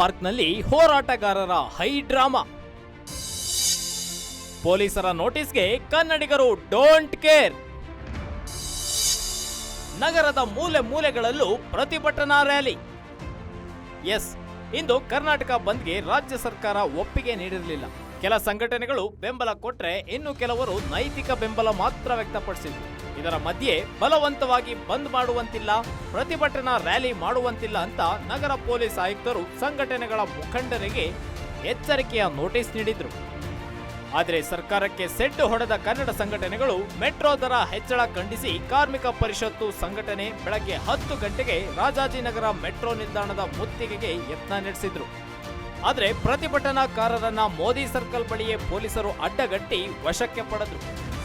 ಪಾರ್ಕ್ನಲ್ಲಿ ಹೋರಾಟಗಾರರ high drama. ಪೊಲೀಸರ ನೋಟಿಸ್ಗೆ ಕನ್ನಡಿಗರು ಡೋಂಟ್ ಕೇರ್. ನಗರದ ಮೂಲೆ ಮೂಲೆಗಳಲ್ಲೂ ಪ್ರತಿಭಟನಾ ರ್ಯಾಲಿ. ಎಸ್, ಇಂದು ಕರ್ನಾಟಕ ಬಂದ್ಗೆ ರಾಜ್ಯ ಸರ್ಕಾರ ಒಪ್ಪಿಗೆ ನೀಡಿರಲಿಲ್ಲ. ಕೆಲ ಸಂಘಟನೆಗಳು ಬೆಂಬಲ ಕೊಟ್ಟರೆ ಇನ್ನು ಕೆಲವರು ನೈತಿಕ ಬೆಂಬಲ ಮಾತ್ರ ವ್ಯಕ್ತಪಡಿಸಿದ್ರು. ಇದರ ಮಧ್ಯೆ ಬಲವಂತವಾಗಿ ಬಂದ್ ಮಾಡುವಂತಿಲ್ಲ, ಪ್ರತಿಭಟನಾ ರ್ಯಾಲಿ ಮಾಡುವಂತಿಲ್ಲ ಅಂತ ನಗರ ಪೊಲೀಸ್ ಆಯುಕ್ತರು ಸಂಘಟನೆಗಳ ಮುಖಂಡರಿಗೆ ಎಚ್ಚರಿಕೆಯ ನೋಟಿಸ್ ನೀಡಿದ್ರು. ಆದರೆ ಸರ್ಕಾರಕ್ಕೆ ಸೆಡ್ಡು ಹೊಡೆದ ಕನ್ನಡ ಸಂಘಟನೆಗಳು ಮೆಟ್ರೋ ದರ ಹೆಚ್ಚಳ ಖಂಡಿಸಿ ಕಾರ್ಮಿಕ ಪರಿಷತ್ತು ಸಂಘಟನೆ ಬೆಳಗ್ಗೆ ಹತ್ತು ಗಂಟೆಗೆ ರಾಜಾಜಿನಗರ ಮೆಟ್ರೋ ನಿಲ್ದಾಣದ ಮುತ್ತಿಗೆಗೆ ಯತ್ನ ನಡೆಸಿದ್ರು. ಆದರೆ ಪ್ರತಿಭಟನಾಕಾರರನ್ನ ಮೋದಿ ಸರ್ಕಲ್ ಬಳಿಯೇ ಪೊಲೀಸರು ಅಡ್ಡಗಟ್ಟಿ ವಶಕ್ಕೆ ಪಡೆದ್ರು.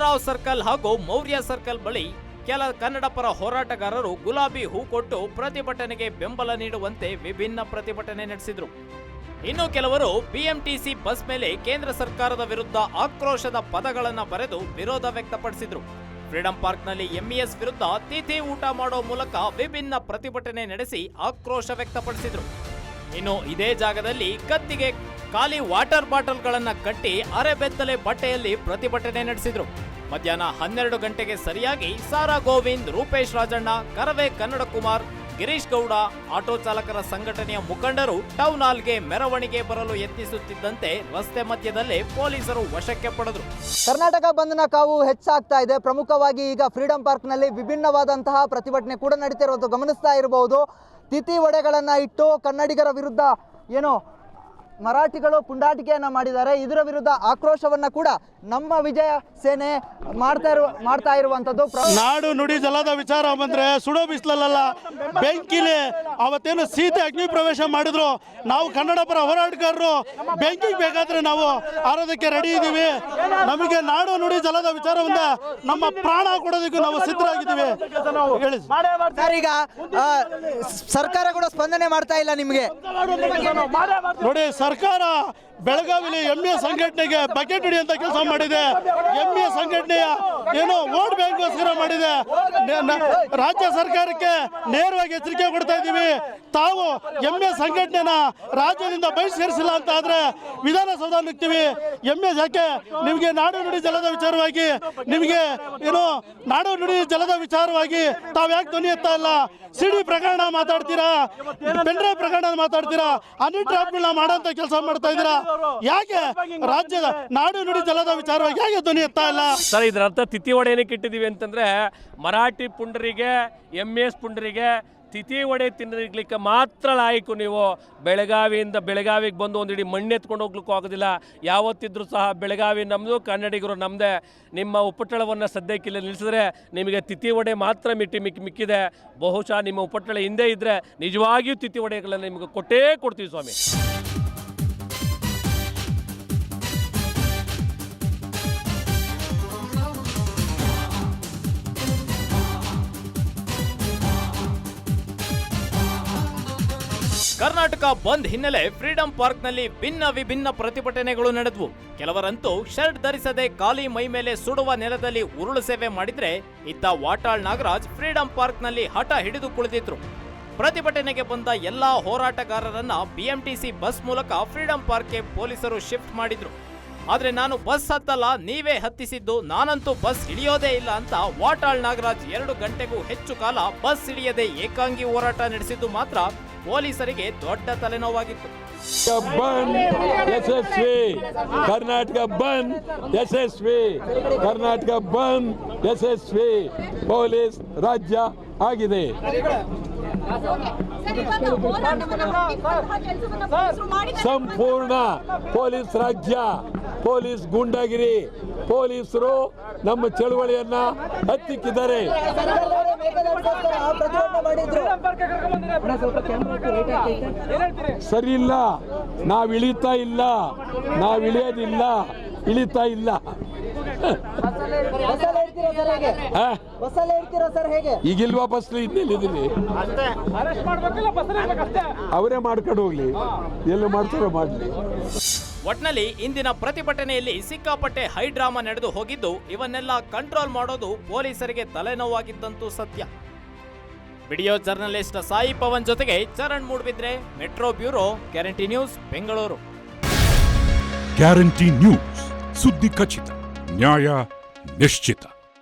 ನಂದರಾವ್ ಸರ್ಕಲ್ ಹಾಗೂ ಮೌರ್ಯ ಸರ್ಕಲ್ ಬಳಿ ಕೆಲ ಕನ್ನಡ ಪರ ಹೋರಾಟಗಾರರು ಗುಲಾಬಿ ಹೂ ಕೊಟ್ಟು ಪ್ರತಿಭಟನೆಗೆ ಬೆಂಬಲ ನೀಡುವಂತೆ ವಿಭಿನ್ನ ಪ್ರತಿಭಟನೆ ನಡೆಸಿದರು. ಇನ್ನು ಕೆಲವರು ಬಿಎಂಟಿಸಿ ಬಸ್ ಮೇಲೆ ಕೇಂದ್ರ ಸರ್ಕಾರದ ವಿರುದ್ಧ ಆಕ್ರೋಶದ ಪದಗಳನ್ನು ಬರೆದು ವಿರೋಧ ವ್ಯಕ್ತಪಡಿಸಿದ್ರು. ಫ್ರೀಡಂ ಪಾರ್ಕ್ನಲ್ಲಿ ಎಂಇಎಸ್ ವಿರುದ್ಧ ತಿಥಿ ಊಟ ಮಾಡೋ ಮೂಲಕ ವಿಭಿನ್ನ ಪ್ರತಿಭಟನೆ ನಡೆಸಿ ಆಕ್ರೋಶ ವ್ಯಕ್ತಪಡಿಸಿದರು. ಇನ್ನು ಇದೇ ಜಾಗದಲ್ಲಿ ಕತ್ತಿಗೆ ಖಾಲಿ ವಾಟರ್ ಬಾಟಲ್ಗಳನ್ನು ಕಟ್ಟಿ ಅರೆಬೆತ್ತಲೆ ಬಟ್ಟೆಯಲ್ಲಿ ಪ್ರತಿಭಟನೆ ನಡೆಸಿದ್ರು. ಮಧ್ಯಾಹ್ನ ಹನ್ನೆರಡು ಗಂಟೆಗೆ ಸರಿಯಾಗಿ ಸಾರಾ ಗೋವಿಂದ್, ರೂಪೇಶ್ ರಾಜಣ್ಣ, ಕರವೇ ಕನ್ನಡ ಕುಮಾರ್ ಗಿರೀಶ್ ಗೌಡ, ಆಟೋ ಚಾಲಕರ ಸಂಘಟನೆಯ ಮುಖಂಡರು ಟೌನ್ ಹಾಲ್ಗೆ ಮೆರವಣಿಗೆ ಬರಲು ಯತ್ನಿಸುತ್ತಿದ್ದಂತೆ ರಸ್ತೆ ಮಧ್ಯದಲ್ಲೇ ಪೊಲೀಸರು ವಶಕ್ಕೆ ಪಡೆದರು. ಕರ್ನಾಟಕ ಬಂಧನ ಕಾವು ಹೆಚ್ಚಾಗ್ತಾ ಇದೆ. ಪ್ರಮುಖವಾಗಿ ಈಗ ಫ್ರೀಡಂ ಪಾರ್ಕ್ನಲ್ಲಿ ವಿಭಿನ್ನವಾದಂತಹ ಪ್ರತಿಭಟನೆ ಕೂಡ ನಡೀತಿರೋದು ಗಮನಿಸ್ತಾ ಇರಬಹುದು. ತಿಥಿ ಒಡೆಗಳನ್ನು ಇಟ್ಟು ಕನ್ನಡಿಗರ ವಿರುದ್ಧ ಏನು ಮರಾಠಿಗಳು ಪುಂಡಾಟಿಕೆಯನ್ನು ಮಾಡಿದ್ದಾರೆ. ಇದರ ವಿರುದ್ಧ ಆಕ್ರೋಶವನ್ನ ಕೂಡ ನಮ್ಮ ವಿಜಯ ಸೇನೆ ಮಾಡ್ತಾ ಇರುವ ಮಾಡ್ತಾ ಇರುವಂಥದ್ದು ಪ್ರ- ನಾಡು ನುಡಿ ಜಲದ ವಿಚಾರ ಬಂದ್ರೆ ಸುಡೋ ಬಿಸಿಲಲ್ಲ ಬೆಂಕಿಲಿ ಅವತ್ತೇನು ಸೀತೆ ಅಗ್ನಿ ಪ್ರವೇಶ ಮಾಡಿದ್ರು. ನಾವು ಕನ್ನಡ ಪರ ಹೋರಾಟಗಾರರು ಬೆಂಕಿಗೆ ಬೇಕಾದ್ರೆ ನಾವು ಆರೋದಕ್ಕೆ ರೆಡಿ ಇದ್ದೀವಿ. ನಮಗೆ ನಾಡು ನುಡಿ ಜಲದ ವಿಚಾರವನ್ನ ನಮ್ಮ ಪ್ರಾಣ ಕೊಡೋದಕ್ಕೂ ನಾವು ಸಿದ್ಧರಾಗಿದ್ದೀವಿ. ಹೇಳಿ. ಸರ್ ಈಗ ಸರ್ಕಾರ ಕೂಡ ಸ್ಪಂದನೆ ಮಾಡ್ತಾ ಇಲ್ಲ ನಿಮಗೆ. ನೋಡಿ ಸರ್ಕಾರ ಬೆಳಗಾವಿಲಿ ಎಂ ಎ ಸಂಘಟನೆಗೆ ಬಕೆಟ್ ಹಿಡಿ ಅಂತ ಕೆಲಸ ಮಾಡಿದೆ. ಎಂ ಎ ಸಂಘಟನೆಯ ಏನು ವೋಟ್ ಬ್ಯಾಂಕ್ಗೋಸ್ಕರ ಮಾಡಿದೆ. ರಾಜ್ಯ ಸರ್ಕಾರಕ್ಕೆ ನೇರವಾಗಿ ಎಚ್ಚರಿಕೆ ಕೊಡ್ತಾ ಇದ್ದೀವಿ. ತಾವು ಎಂ ಎ ಸಂಘಟನೆನ ರಾಜ್ಯದಿಂದ ಬಹಿಷ್ಕರಿಸಿಲ್ಲ ಅಂತ ಆದ್ರೆ ವಿಧಾನಸೌಧ ನುಗ್ತೀವಿ. ಎಂ ಎಸ್ ಯಾಕೆ? ನಿಮಗೆ ನಾಡು ನುಡಿ ಜಲದ ವಿಚಾರವಾಗಿ, ನಿಮಗೆ ಏನು ನಾಡು ನುಡಿ ಜಲದ ವಿಚಾರವಾಗಿ ತಾವು ಯಾಕೆ ಧ್ವನಿ ಎತ್ತಾ ಇಲ್ಲ? ಸಿಡಿ ಪ್ರಕರಣ ಮಾತಾಡ್ತೀರಾ? ಪೆಂಡ್ರೈವ್ ಪ್ರಕರಣ ಮಾತಾಡ್ತೀರಾ? ಅನಿಲ್ ಟ್ರಾಪ್ಗಳನ್ನ ಮಾಡೋಂಥ ಕೆಲಸ ಮಾಡ್ತಾ ಇದೀರಾ ಯಾಕೆ ರಾಜ್ಯದ ನಾಡು ನುಡಿ ಜಲದ ವಿಚಾರವಾಗಿ ಯಾಕೆ ಧ್ವನಿ ಎತ್ತಾ ಇಲ್ಲ? ಸರ್ ಇದರ ಅರ್ಥ ತಿಥಿ ಒಡೆ ಏನಕ್ಕೆ ಇಟ್ಟಿದ್ದೀವಿ ಅಂತಂದ್ರೆ ಮರಾಠಿ ಪುಂಡರಿಗೆ ಎಂ ಎಸ್ ಪುಂಡರಿಗೆ ತಿಥಿ ಒಡೆ ತಿನ್ನಲಿಕ್ಕೆ ಮಾತ್ರ ಲಾಯಕು ನೀವು. ಬೆಳಗಾವಿಯಿಂದ ಬೆಳಗಾವಿಗೆ ಬಂದು ಒಂದಿಡಿ ಮಣ್ಣು ಎತ್ಕೊಂಡು ಹೋಗ್ಲಿಕ್ಕೂ ಆಗೋದಿಲ್ಲ. ಯಾವತ್ತಿದ್ರೂ ಸಹ ಬೆಳಗಾವಿ ನಮ್ಮದು ಕನ್ನಡಿಗರು ನಮ್ಮದೇ ನಿಮ್ಮ ಉಪಟಳವನ್ನು ಸದ್ಯಕ್ಕಿಲ್ಲ ನಿಲ್ಲಿಸಿದ್ರೆ ನಿಮಗೆ ತಿಥಿ ಒಡೆ ಮಾತ್ರ ಮಿಟ್ಟಿ ಮಿಕ್ಕಿ ಮಿಕ್ಕಿದೆ. ಬಹುಶಃ ನಿಮ್ಮ ಉಪಟಳ ಹಿಂದೆ ಇದ್ದರೆ ನಿಜವಾಗಿಯೂ ತಿಥಿ ಒಡೆಗಳನ್ನು ನಿಮಗೆ ಕೊಟ್ಟೇ ಕೊಡ್ತೀವಿ ಸ್ವಾಮಿ. ಕರ್ನಾಟಕ ಬಂದ್ ಹಿನ್ನೆಲೆ ಫ್ರೀಡಂ ಪಾರ್ಕ್ನಲ್ಲಿ ಭಿನ್ನ ವಿಭಿನ್ನ ಪ್ರತಿಭಟನೆಗಳು ನಡೆದವು. ಕೆಲವರಂತೂ ಶರ್ಟ್ ಧರಿಸದೆ ಖಾಲಿ ಮೈ ಮೇಲೆ ಸುಡುವ ನೆಲದಲ್ಲಿ ಉರುಳು ಸೇವೆ ಮಾಡಿದ್ರೆ ಇತ್ತ ವಾಟಾಳ್ ನಾಗರಾಜ್ ಫ್ರೀಡಂ ಪಾರ್ಕ್ನಲ್ಲಿ ಹಠ ಹಿಡಿದು ಕುಳಿತಿದ್ರು. ಪ್ರತಿಭಟನೆಗೆ ಬಂದ ಎಲ್ಲಾ ಹೋರಾಟಗಾರರನ್ನ ಬಿಎಂಟಿಸಿ ಬಸ್ ಮೂಲಕ ಫ್ರೀಡಂ ಪಾರ್ಕ್ಗೆ ಪೊಲೀಸರು ಶಿಫ್ಟ್ ಮಾಡಿದ್ರು. ಆದ್ರೆ ನಾನು ಬಸ್ ಹತ್ತಲ್ಲ, ನೀವೇ ಹತ್ತಿಸಿದ್ದು, ನಾನಂತೂ ಬಸ್ ಹಿಡಿಯೋದೇ ಇಲ್ಲ ಅಂತ ವಾಟಾಳ್ ನಾಗರಾಜ್ ಎರಡು ಗಂಟೆಗೂ ಹೆಚ್ಚು ಕಾಲ ಬಸ್ ಹಿಡಿಯದೆ ಏಕಾಂಗಿ ಹೋರಾಟ ನಡೆಸಿದ್ದು ಮಾತ್ರ ಪೊಲೀಸರಿಗೆ ದೊಡ್ಡ ತಲೆನೋವಾಗಿತ್ತು. ಬಂದ್ ಯಶಸ್ವಿ. ಕರ್ನಾಟಕ ಬಂದ್ ಯಶಸ್ವಿ. ಕರ್ನಾಟಕ ಬಂದ್ ಯಶಸ್ವಿ. ಪೊಲೀಸ್ ರಾಜ್ಯ ಆಗಿದೆ. ಸಂಪೂರ್ಣ ಪೊಲೀಸ್ ರಾಜ್ಯ. ಪೊಲೀಸ್ ಗುಂಡಾಗಿರಿ. ಪೊಲೀಸರು ನಮ್ಮ ಚಳುವಳಿಯನ್ನ ಹತ್ತಿಕ್ಕಿದ್ದಾರೆ. ಸರಿ ಇಲ್ಲ. ನಾವ್ ಇಳಿತಾ ಇಲ್ಲ. ನಾವ್ ಇಳಿಯೋದಿಲ್ಲ. ಇಳಿತಾ ಇಲ್ಲ. ಈಗಿಲ್ವಾ ಬಸ್ ಇನ್ನೆಲ್ಲಿದ್ದೀನಿ ಅವರೇ ಮಾಡ್ಕೊಂಡು ಹೋಗ್ಲಿ. ಎಲ್ಲ ಮಾಡ್ತಾರೋ ಮಾಡ್ಲಿ. ಒಟ್ನಲ್ಲಿ ಇಂದಿನ ಪ್ರತಿಭಟನೆಯಲ್ಲಿ ಸಿಕ್ಕಾಪಟ್ಟೆ ಹೈಡ್ರಾಮಾ ನಡೆದು ಹೋಗಿದ್ದು, ಇವನ್ನೆಲ್ಲ ಕಂಟ್ರೋಲ್ ಮಾಡೋದು ಪೊಲೀಸರಿಗೆ ತಲೆನೋವಾಗಿದ್ದಂತೂ ಸತ್ಯ. ವಿಡಿಯೋ ಜರ್ನಲಿಸ್ಟ್ ಸಾಯಿ ಪವನ್ ಜೊತೆಗೆ Charan Moodbidri metro bureau, guarantee news, Bengaluru. Guarantee news, ಸುದ್ದಿ ಖಚಿತ, ನ್ಯಾಯ ನಿಶ್ಚಿತ.